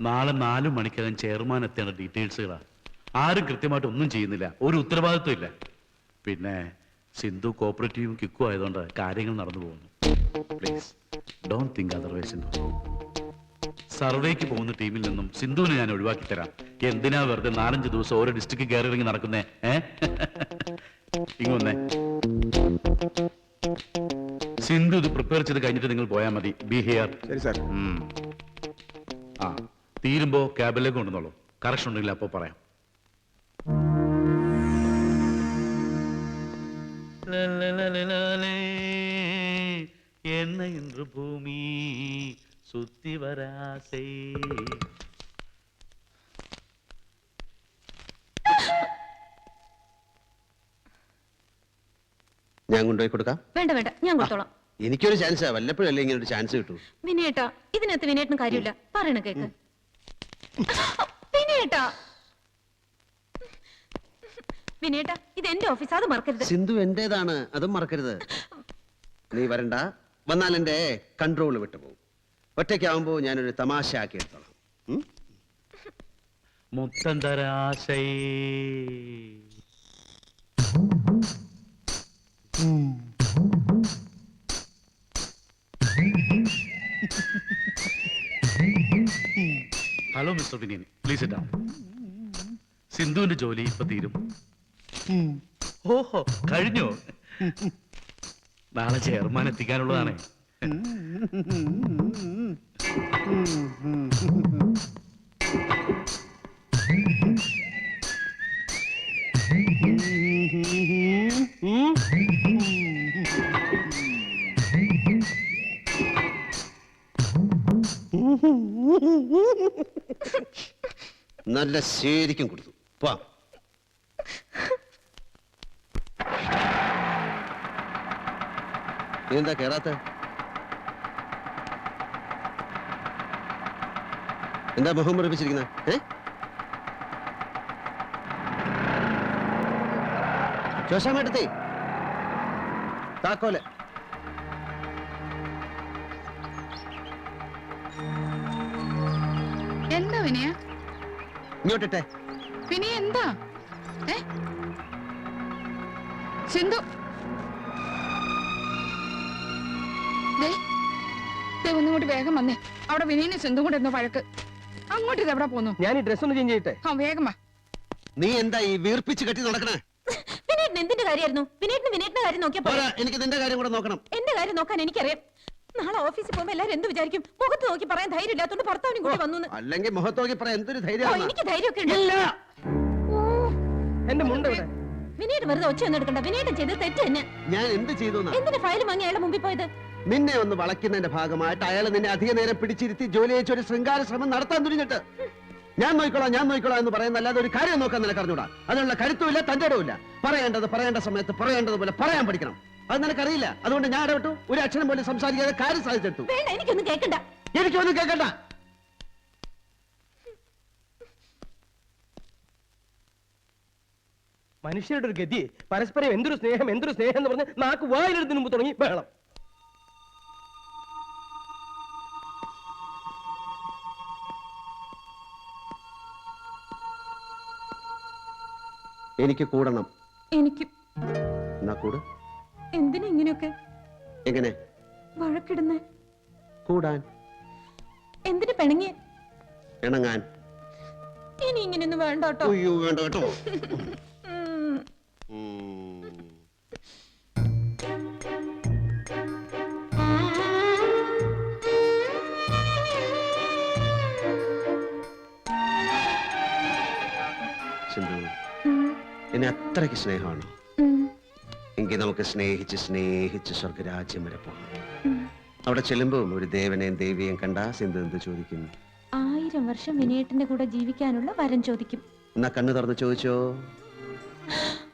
നാളെ നാലു മണിക്കകം ചെയർമാൻ എത്തേണ്ട ഡീറ്റെയിൽസുകളാ. ആരും കൃത്യമായിട്ട് ഒന്നും ചെയ്യുന്നില്ല. ഒരു ഉത്തരവാദിത്വം ഇല്ല. പിന്നെ സിന്ധു കോപ്പറേറ്റീവും കിക്കും ആയതുകൊണ്ട് കാര്യങ്ങൾ നടന്നു പോകുന്നു. പ്ലീസ് ഡോൺ തിങ്ക് അതർവൈസ് സർവേക്ക് പോകുന്ന ടീമിൽ നിന്നും സിന്ധുവിനെ ഞാൻ ഒഴിവാക്കി തരാം. എന്തിനാ വെറുതെ നാലഞ്ച് ദിവസം ഓരോ ഡിസ്ട്രിക്ട് കയറി ഇറങ്ങി നടക്കുന്നേ? ഏ? ഇങ്ങ് വന്നേ. സിന്ധു ഇത് പ്രിപ്പയർ ചെയ്ത് കഴിഞ്ഞിട്ട് നിങ്ങൾ പോയാൽ മതി ബി ഹിയർ ശരി സാർ ഉം. ആ തീരുമ്പോ ക്യാബിലേക്ക് കൊണ്ടുവന്നോളൂ കറക്ഷൻ ഉണ്ടെങ്കിൽ അപ്പോ പറയാം என்ன இன்று பூமி சுத்தி வராசை ഞാൻ കൊണ്ടുപോയി കൊടുക്കാം? വേണ്ട വേണ്ട. ഞാൻ കൊടുത്തോളാം. എനിക്കൊരു ചാൻസാ വല്ലപ്പോഴല്ലേ ഇങ്ങനെ ഒരു ചാൻസ് കിട്ടൂ? വിനയേട്ടാ ഇതിനകത്ത് വിനയേട്ടന് കാര്യമില്ല. പറയണ കേക്ക്. വിനയേട്ടാ. വിനയേട്ടാ ഇത് എന്റെ ഓഫീസ്? അത് മറക്കരുത്. സിന്ധു എന്റേതാണ്? അതും മറക്കരുത്. നീ വരണ്ട. വന്നാൽ എന്റെ കൺട്രോൾ വിട്ടുപോകും ഒറ്റയ്ക്കാവുമ്പോ ഞാനൊരു തമാശ ആക്കി എടുത്തോളാം? മുത്തന്തരാശൈ ഹലോ മിസ്റ്റർ വിനീൻ പ്ലീസ് ഇട്ടാ സിന്ധുവിന്റെ ജോലി ഇപ്പൊ തീരും. ഓഹോ കഴിഞ്ഞോ? നാളെ ചെയർമാൻ എത്തിക്കാനുള്ളതാണ്. നല്ല ശരിക്കും കൊടുത്തു. പോ എന്താ കേറാത്ത? എന്താ മുഖം മുറിപ്പിച്ചിരിക്കുന്നത് ഏ? ശോശാമേട്ടത്തി താക്കോൽ. എന്താ വിനയ? ഇങ്ങോട്ടിട്ടെ. പിന്നെ എന്താ? സിന്ധു. ഒന്നും വേഗം വന്നേ. അവിടെ വിനീനെ സിന്ധു കൂടെ എന്തോ വഴക്ക് അങ്ങോട്ട് ഇത് എവിടെ പോന്നു? ഞാൻ ഈ ഡ്രസ് ഒന്ന് ചേഞ്ച് ചെയ്യട്ടെ? ആ വേഗം വാ. നീ എന്താ ഈ വീർപ്പിച്ച് കെട്ടി നടക്കണേ? വിനയേട്ടന് എന്തിന്റെ കാര്യമായിരുന്നു? വിനയേട്ടന് വിനയേട്ടന്റെ കാര്യം നോക്കിയാ എനിക്ക് നിന്റെ കാര്യം കൂടെ നോക്കണം. എന്റെ കാര്യം നോക്കാൻ എനിക്കറിയാം. നാളെ ഓഫീസിൽ പോകുമ്പോ എല്ലാരും എന്ത് വിചാരിക്കും? മുഖത്ത് നോക്കി പറയാൻ ധൈര്യം ഇല്ലാത്തോണ്ട് ഭർത്താവിനും കൂടി വന്നു അല്ലെങ്കിൽ മുഖത്തോക്കി പറയാൻ എന്തൊരു ഓ ധൈര്യമാണ് എനിക്ക് ധൈര്യമൊക്കെ ഉണ്ട്. ഇല്ല. എന്റെ മുണ്ട് ഇവിടെ വിനയേട്ടൻ വെറുതെ ഒച്ച ഒന്നും എടുക്കണ്ട. വിനീട് ചെയ്ത് തെറ്റ് തന്നെ. ഞാൻ എന്ത് ചെയ്തു എന്നാ? എന്തിന്റെ ഫയൽ വാങ്ങി അയാളുടെ മുമ്പിൽ പോയത്? നിന്നെ ഒന്ന് വളയ്ക്കുന്നതിന്റെ ഭാഗമായിട്ട് അയാൾ നിന്നെ അധിക നേരം പിടിച്ചിരുത്തി ജോലി അയച്ച ഒരു ശൃംഗാര ശ്രമം നടത്താൻ തുനിഞ്ഞിട്ട്. ഞാൻ നോക്കിക്കോളാം ഞാൻ നോക്കിക്കോളാം എന്ന് പറയുന്നല്ലാതെ ഒരു കാര്യം നോക്കാൻ നിനക്ക് അറിഞ്ഞൂടാ? അതിനുള്ള കരുത്തുമില്ല തന്റെ ഇടവുമില്ല പറയേണ്ടത് പറയേണ്ട സമയത്ത് പറയേണ്ടതുപോലെ പറയാൻ പഠിക്കണം. അത് നിനക്കറിയില്ല. അതുകൊണ്ട് ഞാൻ ഇടപെട്ടു. ഒരു അക്ഷരം പോലും സംസാരിക്കാതെ കാര്യം സാധിച്ചെടുത്തു. വേണ്ട എനിക്കൊന്നും കേൾക്കണ്ട എനിക്കൊന്നും കേൾക്കണ്ട മനുഷ്യരുടെ ഒരു ഗതി. പരസ്പരം എന്തൊരു സ്നേഹം എന്തൊരു സ്നേഹം എന്ന് പറഞ്ഞ് നാക്ക് വായിലെടുത്തിന് മുമ്പ് തുടങ്ങി ബഹളം. എനിക്ക് കൂടണം. എനിക്ക് എന്നാ കൂട്? എന്തിനാ ഇങ്ങനെയൊക്കെ? എങ്ങനെ? വഴക്കിടുന്നേ. കൂടാൻ. എന്തിനു പിണങ്ങി ഇണങ്ങാൻ ഇനി ഇങ്ങനെയൊന്നും വേണ്ട കേട്ടോ. അയ്യോ വേണ്ട കേട്ടോ. ഉം. സിന്ധു ഉം. എന്നെ അത്രയ്ക്ക് സ്നേഹമാണ്. എങ്കിൽ നമുക്ക് സ്നേഹിച്ച് സ്നേഹിച്ച് സ്വർഗരാജ്യം വരെ പോകാം. അവിടെ ചെല്ലുമ്പോൾ ഒരു ദേവനെയും ദേവിയെയും കണ്ടാ സിന്ധു എന്ത് ചോദിക്കും ആയിരം വർഷം വിനയേട്ടന്റെ കൂടെ ജീവിക്കാനുള്ള വരം ചോദിക്കും. എന്നാ കണ്ണു തുറന്ന് ചോദിച്ചോ?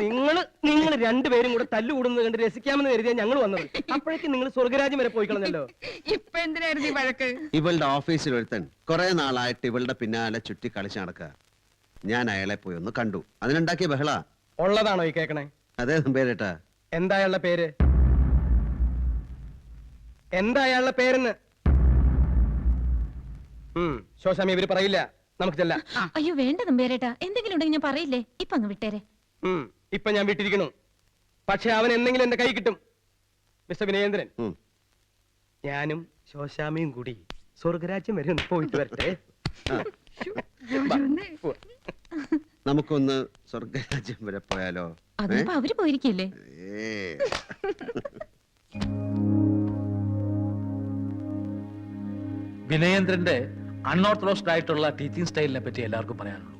നിങ്ങൾ രണ്ടുപേരും കൂടെ തല്ലുകൂടുന്നത് കണ്ട് രസിക്കാമെന്ന് കരുതിയാ ഞങ്ങൾ വന്നത്. അപ്പോഴേക്കും നിങ്ങൾ സ്വർഗരാജ്യം വരെ പോയി കളഞ്ഞല്ലോ ഇപ്പൊ എന്തിനായിരുന്നു ഈ വഴക്ക്? ഇവളുടെ ഓഫീസിൽ ഒരുത്തൻ കുറെ നാളായിട്ട് ഇവളുടെ പിന്നാലെ ചുറ്റി കളിച്ച് നടക്കുക. ഞാൻ അയാളെ പോയി ഒന്ന് കണ്ടു. അതിനുണ്ടാക്കിയ ബഹള. ഉള്ളതാണോ ഈ കേക്കണേ? അതേ പേരേട്ടാ. എന്താ അയാളുടെ പേര്? എന്താ അയാളുടെ പേരെന്ന്? ഉം ശോശാമി ഇവർ പറയില്ല. നമുക്ക് ചെല്ലാം. അയ്യോ വേണ്ട പേരേട്ടാ. എന്തെങ്കിലും ഉണ്ടെങ്കിൽ ഞാൻ പറയില്ലേ? ഇപ്പൊ അങ്ങ് വിട്ടേരെ. ഉം ഇപ്പൊ ഞാൻ വിട്ടിരിക്കണു പക്ഷെ അവൻ എന്തെങ്കിലും എന്റെ കൈ കിട്ടും. മിസ്റ്റർ വിനയേന്ദ്രൻ ഞാനും ശോശാമിയും കൂടി സ്വർഗരാജ്യം വരെ ഒന്ന് പോയിട്ട് വരട്ടെ. നമുക്കൊന്ന് സ്വർഗരാജ്യം വരെ പോയാലോ? അതിപ്പോ അവർ പോയിരിക്കല്ലേ? വിനയേന്ദ്രന്റെ അൺഓർത്തഡോക്സ്ഡ് ആയിട്ടുള്ള ടീച്ചിങ് സ്റ്റൈലിനെ പറ്റി എല്ലാവർക്കും പറയാനുള്ളൂ.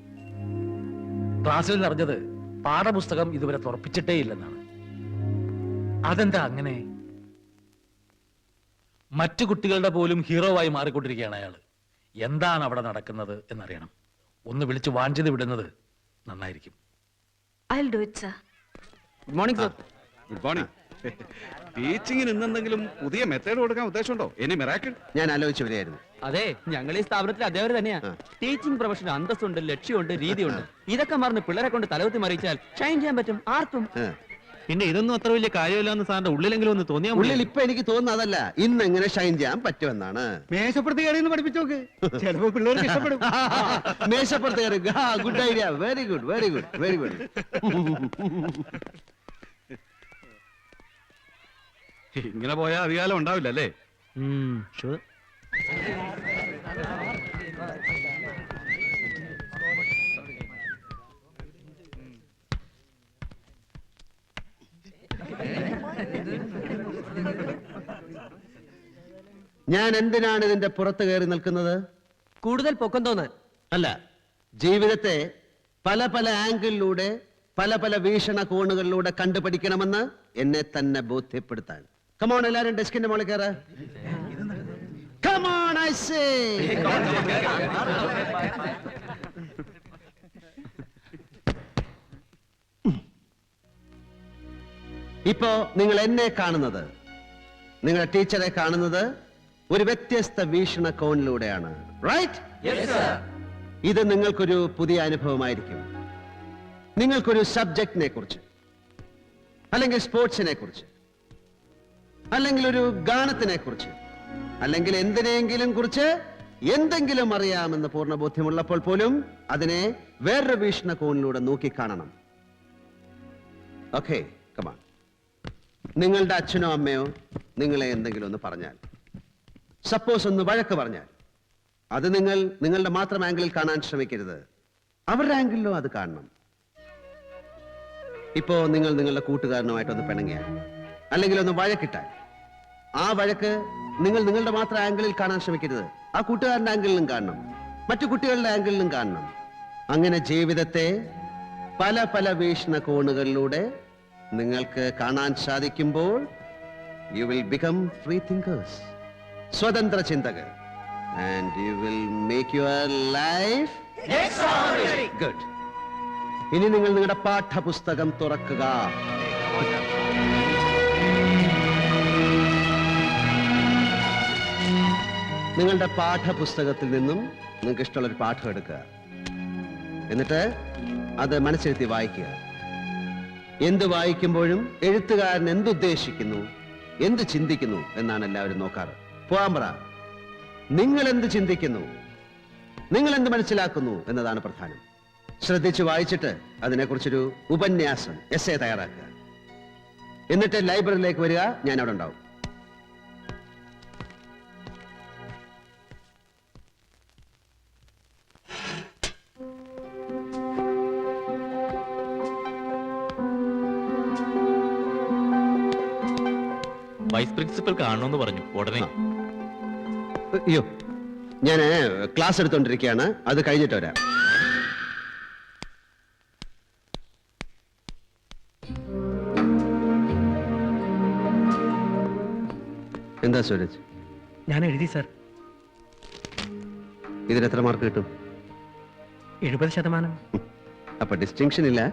ക്ലാസ്സിൽ നിറഞ്ഞത് പാഠപുസ്തകം ഇതുവരെ തുറപ്പിച്ചിട്ടേ ഇല്ലെന്നാണ്. അതെന്താ അങ്ങനെ? മറ്റു കുട്ടികളുടെ പോലും ഹീറോ ആയി മാറിക്കൊണ്ടിരിക്കുകയാണ് അയാൾ എന്താണ് അവിടെ നടക്കുന്നത് എന്നറിയണം. ഒന്ന് വിളിച്ച് വാഞ്ചത് വിടുന്നത് നന്നായിരിക്കും. I do it sir good morning sir good morning ടീച്ചിങ്ങിന് ഇന്നെന്തെങ്കിലും പുതിയ മെത്തേഡ് കൊടുക്കാൻ ഉദ്ദേശമുണ്ടോ? എനി മിറാക്കിൾ ഞാൻ ആലോചിച്ചു വരികയായിരുന്നു അതെ ഞങ്ങൾ ഈ സ്ഥാപനത്തിൽ അതേവരെ തന്നെയാ. ടീച്ചിങ് പ്രൊഫഷൻ അന്തസ്സുണ്ട് ലക്ഷ്യമുണ്ട് രീതിയുണ്ട്. ഇതൊക്കെ മറന്ന് പിള്ളേരെ കൊണ്ട് തലവത്തി മറിയിച്ചാൽ ഷൈൻ ചെയ്യാൻ പറ്റും ആർക്കും. പിന്നെ ഇതൊന്നും അത്ര വലിയ കാര്യമില്ലെന്ന് സാറിന്റെ ഉള്ളിലെങ്കിലും ഒന്ന് തോന്നിയാ ഉള്ളിൽ ഇപ്പൊ എനിക്ക് തോന്നുന്നത് അതല്ല. ഇന്ന് എങ്ങനെ ഷൈൻ ചെയ്യാൻ പറ്റുമെന്നാണ്. മേശപ്പുറത്ത് കയറി പഠിപ്പിച്ചു നോക്ക്. ചിലപ്പോ പിള്ളേർക്ക് ഇഷ്ടപ്പെടും. മേശപ്പുറത്ത് കയറി. Good idea very good very good very good ഇങ്ങനെ പോയാൽ അധികാലം ഉണ്ടാവില്ല അല്ലേ ഞാൻ എന്തിനാണ് ഇതിന്റെ പുറത്ത് കയറി നിൽക്കുന്നത്? കൂടുതൽ പൊക്കം തോന്നാൻ. അല്ല ജീവിതത്തെ പല പല ആംഗിളിലൂടെ പല പല വീക്ഷണകോണുകളിലൂടെ കണ്ടുപഠിക്കണമെന്ന് എന്നെ തന്നെ ബോധ്യപ്പെടുത്താൻ. കമോൺ എല്ലാരും ഡെസ്കിന്റെ മോളിൽ കയറ. കമോൺ ഐ സേ ഇപ്പോ നിങ്ങൾ എന്നെ കാണുന്നത് നിങ്ങളുടെ ടീച്ചറെ കാണുന്നത് ഒരു വ്യത്യസ്ത വീക്ഷണകോണിലൂടെയാണ് റൈറ്റ് ഇത് നിങ്ങൾക്കൊരു പുതിയ അനുഭവമായിരിക്കും. നിങ്ങൾക്കൊരു സബ്ജക്റ്റിനെ കുറിച്ച് അല്ലെങ്കിൽ സ്പോർട്സിനെ കുറിച്ച് അല്ലെങ്കിൽ ഒരു ഗാനത്തിനെ കുറിച്ച് അല്ലെങ്കിൽ എന്തിനെങ്കിലും കുറിച്ച് എന്തെങ്കിലും അറിയാമെന്ന് പൂർണ ബോധ്യമുള്ളപ്പോൾ പോലും അതിനെ വേറൊരു വീക്ഷണകോണിലൂടെ നോക്കിക്കാണണം. ഓക്കെ കമാ നിങ്ങളുടെ അച്ഛനോ അമ്മയോ നിങ്ങളെ എന്തെങ്കിലും ഒന്ന് പറഞ്ഞാൽ. സപ്പോസ് ഒന്ന് വഴക്ക് പറഞ്ഞാൽ. അത് നിങ്ങൾ നിങ്ങളുടെ മാത്രം ആംഗിളിൽ കാണാൻ ശ്രമിക്കരുത്. അവരുടെ ആംഗിളിലോ അത് കാണണം. ഇപ്പോ നിങ്ങൾ നിങ്ങളുടെ കൂട്ടുകാരനുമായിട്ടൊന്ന് പിണങ്ങിയാൽ അല്ലെങ്കിൽ ഒന്ന് വഴക്കിട്ടാൽ ആ വഴക്ക് നിങ്ങൾ നിങ്ങളുടെ മാത്രം ആംഗിളിൽ കാണാൻ ശ്രമിക്കരുത്. ആ കൂട്ടുകാരന്റെ ആംഗിളിലും കാണണം. മറ്റു കുട്ടികളുടെ ആംഗിളിലും കാണണം. അങ്ങനെ ജീവിതത്തെ പല പല വീക്ഷണ കോണുകളിലൂടെ നിങ്ങൾക്ക് കാണാൻ സാധിക്കുമ്പോൾ you will become free thinkers സ്വതന്ത്ര ചിന്തകർ and you will make your life good ഇനി നിങ്ങൾ നിങ്ങളുടെ പാഠപുസ്തകം തുറക്കുക. നിങ്ങളുടെ പാഠപുസ്തകത്തിൽ നിന്നും നിങ്ങൾക്ക് ഇഷ്ടമുള്ള ഒരു പാഠം എടുക്കുക. എന്നിട്ട് അത് മനസ്സിരുത്തി വായിക്കുക. എന്ത് വായിക്കുമ്പോഴും എഴുത്തുകാരൻ എന്തുദ്ദേശിക്കുന്നു? എന്ത് ചിന്തിക്കുന്നു എന്നാണ് എല്ലാവരും നോക്കാറ്. പറ. നിങ്ങൾ എന്ത് ചിന്തിക്കുന്നു? നിങ്ങൾ എന്ത് മനസ്സിലാക്കുന്നു എന്നതാണ് പ്രധാനം. ശ്രദ്ധിച്ച് വായിച്ചിട്ട് അതിനെക്കുറിച്ചൊരു ഉപന്യാസം എസ് എ തയ്യാറാക്കുക. എന്നിട്ട് ലൈബ്രറിയിലേക്ക് വരിക ഞാൻ അവിടെ ഉണ്ടാവും. പ്രിൻസിപ്പൽ കാണണമെന്ന് പറഞ്ഞു. ഉടനെ. അയ്യോ ഞാൻ ക്ലാസ് എടുത്തോണ്ടിരിക്കുകയാണ് അത് കഴിഞ്ഞിട്ട് വരാം. എന്താ സൂരജ്? ഞാൻ എഴുതി സർ. ഇതിന് എത്ര മാർക്ക് കിട്ടും? എഴുപത് ശതമാനം. അപ്പൊ ഡിസ്റ്റിങ്ഷൻ ഇല്ല?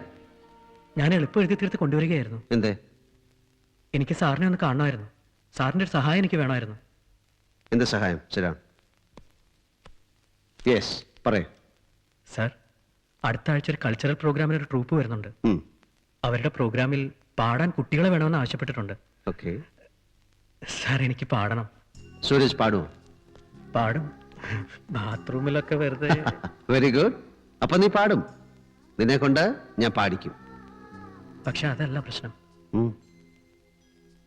ഞാൻ എളുപ്പം എഴുതി തീർത്ത് കൊണ്ടുവരികയായിരുന്നു. എന്തേ? എനിക്ക് സാറിനെ ഒന്ന് കാണണമായിരുന്നു. സാറിന്റെ ഒരു സഹായം എനിക്ക് വേണമായിരുന്നു. എന്ത് സഹായം? ശരിയാണ് യെസ് പറയൂ. സാർ അടുത്ത ആഴ്ച ഒരു കൾച്ചറൽ പ്രോഗ്രാമിന് ഒരു ട്രൂപ്പ് വരുന്നുണ്ട്. അവരുടെ പ്രോഗ്രാമിൽ പാടാൻ കുട്ടികളെ വേണമെന്ന് ആവശ്യപ്പെട്ടിട്ടുണ്ട്. ഓക്കെ സാർ എനിക്ക് പാടണം. സൂരജ് പാടുമോ പാടും. ബാത്റൂമിലൊക്കെ വെറുതെ. വെരി ഗുഡ് അപ്പൊ നീ പാടും. നിന്നെ കൊണ്ട് ഞാൻ പാടിക്കും. പക്ഷെ അതല്ല പ്രശ്നം.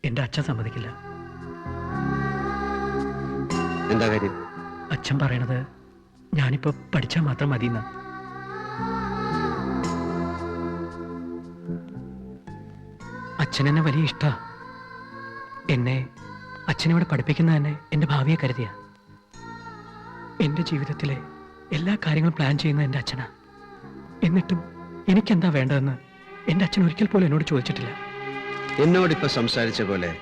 എന്റെ അച്ഛൻ സമ്മതിക്കില്ല. എന്താ കാര്യം? അച്ഛൻ പറയണത് ഞാനിപ്പോ പഠിച്ചാൽ മാത്രം മതി അച്ഛൻ അച്ഛനെന്നെ വലിയ ഇഷ്ട. എന്നെ അച്ഛനിവിടെ പഠിപ്പിക്കുന്ന തന്നെ എന്റെ ഭാവിയെ കരുതിയ. എന്റെ ജീവിതത്തിലെ എല്ലാ കാര്യങ്ങളും പ്ലാൻ ചെയ്യുന്നത് എന്റെ അച്ഛനാ. എന്നിട്ടും എനിക്കെന്താ വേണ്ടതെന്ന് എന്റെ അച്ഛൻ ഒരിക്കൽ പോലും എന്നോട് ചോദിച്ചിട്ടില്ല. എന്നോടിപ്പോ സംസാരിച്ച പോലെ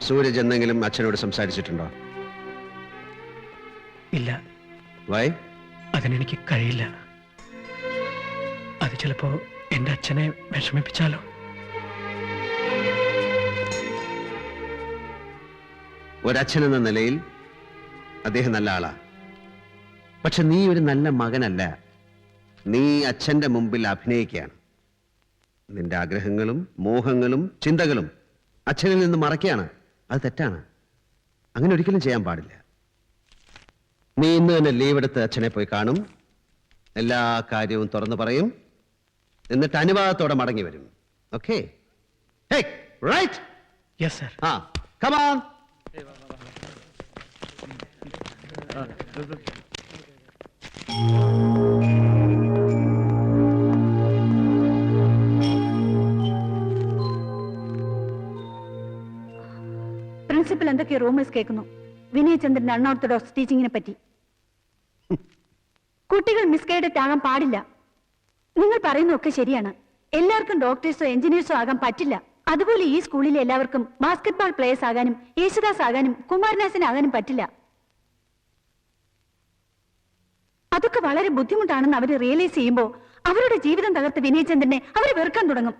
സൂരജ് എന്തെങ്കിലും അച്ഛനോട് സംസാരിച്ചിട്ടുണ്ടോ? ഇല്ല. വൈ അതിനെനിക്ക് കഴിയില്ല അത് ചിലപ്പോ എന്റെ അച്ഛനെ വിഷമിപ്പിച്ചാലോ? ഒരച്ഛൻ എന്ന നിലയിൽ അദ്ദേഹം നല്ല ആളാ. പക്ഷെ നീ ഒരു നല്ല മകനല്ല. നീ അച്ഛന്റെ മുമ്പിൽ അഭിനയിക്കുകയാണ്. നിന്റെ ആഗ്രഹങ്ങളും മോഹങ്ങളും ചിന്തകളും അച്ഛനിൽ നിന്ന് മറയ്ക്കുകയാണ്. അത് തെറ്റാണ്. അങ്ങനെ ഒരിക്കലും ചെയ്യാൻ പാടില്ല. നീ ഇന്ന് തന്നെ ലീവ് എടുത്ത് അച്ഛനെ പോയി കാണും. എല്ലാ കാര്യവും തുറന്നു പറയും. എന്നിട്ട് അനുവാദത്തോടെ മടങ്ങി വരും. Okay right yes sir ah come on principal എന്തൊക്കെ റൂമേഴ്സ് കേൾക്കുന്നു? വിനയചന്ദ്രൻ അൺഓർത്തഡോക്സ് ടീച്ചിങ്ങിനെ പറ്റി. കുട്ടികൾ മിസ്ഗൈഡഡ് ആകാൻ പാടില്ല. നിങ്ങൾ പറയുന്നതൊക്കെ ശരിയാണ്. എല്ലാവർക്കും ഡോക്ടേഴ്സോ എഞ്ചിനീയേഴ്സോ ആകാൻ പറ്റില്ല. അതുപോലെ ഈ സ്കൂളിലെ എല്ലാവർക്കും ബാസ്കറ്റ്ബോൾ പ്ലേയേഴ്സ് ആകാനും യേശുദാസ് ആകാനും കുമാരനാസൻ ആകാനും പറ്റില്ല. അതൊക്കെ വളരെ ബുദ്ധിമുട്ടാണെന്ന് അവർ റിയലൈസ് ചെയ്യുമ്പോൾ അവരുടെ ജീവിതം തകർത്ത് വിനയചന്ദ്രനെ അവർ വെറുക്കാൻ തുടങ്ങും.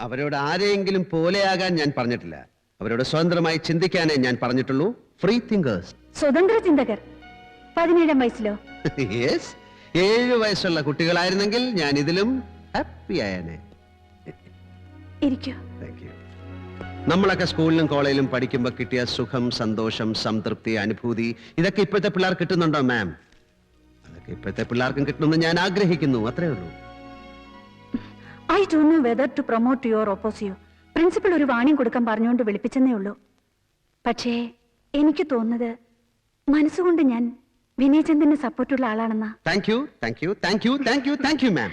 അവരോട് ആരെയെങ്കിലും പോലെയാകാൻ ഞാൻ പറഞ്ഞിട്ടില്ല. അവരോട് സ്വതന്ത്രമായി ചിന്തിക്കാനേ ഞാൻ പറഞ്ഞിട്ടുള്ളൂ. ഫ്രീ തിങ്കേഴ്സ് സ്വതന്ത്ര ചിന്തകർ. പതിനേഴാം വയസ്സിലോ? യെസ് ഏഴ് വയസ്സുള്ള കുട്ടികളായിരുന്നെങ്കിൽ ഞാൻ ഇതിലും ഹാപ്പി ആയനെ. ഇരിക്കൂ. യു നമ്മളൊക്കെ സ്കൂളിലും കോളേജിലും പഠിക്കുമ്പോൾ കിട്ടിയ സുഖം സന്തോഷം സംതൃപ്തി അനുഭൂതി ഇതൊക്കെ ഇപ്പോഴത്തെ പിള്ളേർ കിട്ടുന്നുണ്ടോ മാം അതൊക്കെ ഇപ്പോഴത്തെ പിള്ളേർക്കും കിട്ടണമെന്ന് ഞാൻ ആഗ്രഹിക്കുന്നു. അത്രേ ഉള്ളൂ. I Dr know whether to promote your opposition principal ഒരു വാണിംഗ് കൊടുക്കാൻ പറഞ്ഞുകൊണ്ട് വിളിപ്പിച്ചെന്നേ ഉള്ളൂ. പക്ഷേ എനിക്ക് തോന്നുന്നത് മനസ്സുകൊണ്ട് ഞാൻ വിനയചന്ദന് സപ്പോർട്ടുള്ള ആളാണെന്നാ. Thank you thank you thank you thank you thank you ma'am